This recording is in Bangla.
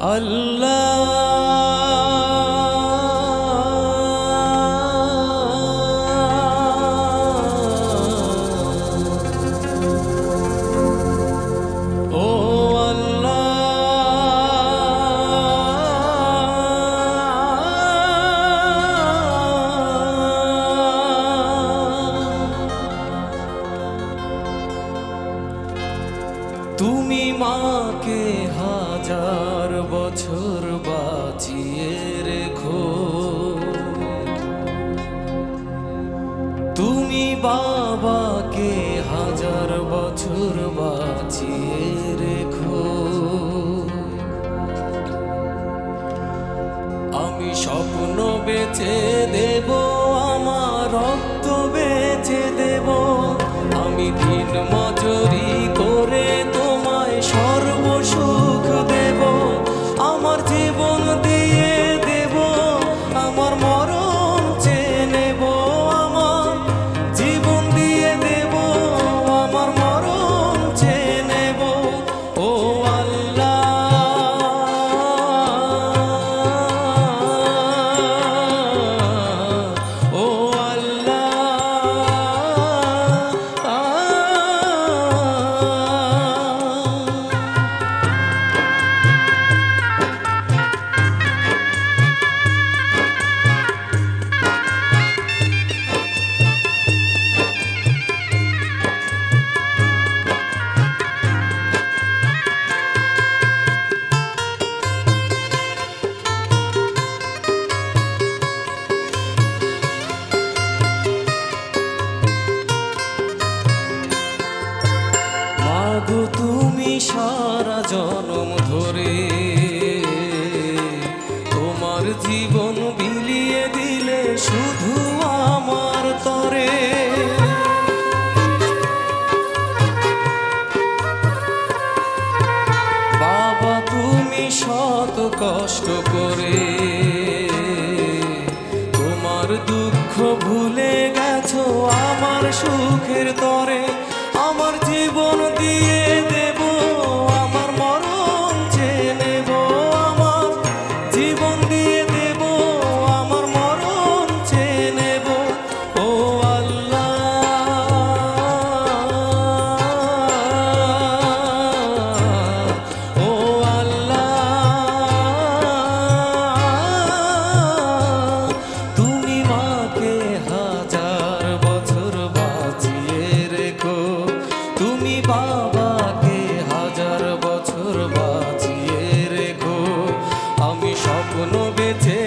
Allah বছর বাঁচিয়ে রেখো। তুমি বাবাকে হাজার বছর বাঁচিয়ে রেখো। আমি স্বপ্ন বেচে দেব, আমার রক্ত বেচে দেব। আমি দিন মজুরি তুমি সারা জনম ধরে তোমার জীবন বিলিয়ে দিলে শুধু আমার তরে। বাবা, তুমি শত কষ্ট করে তোমার দুঃখ ভুলে গেছো আমার সুখের তরে। আমি স্বপ্ন বেঁচে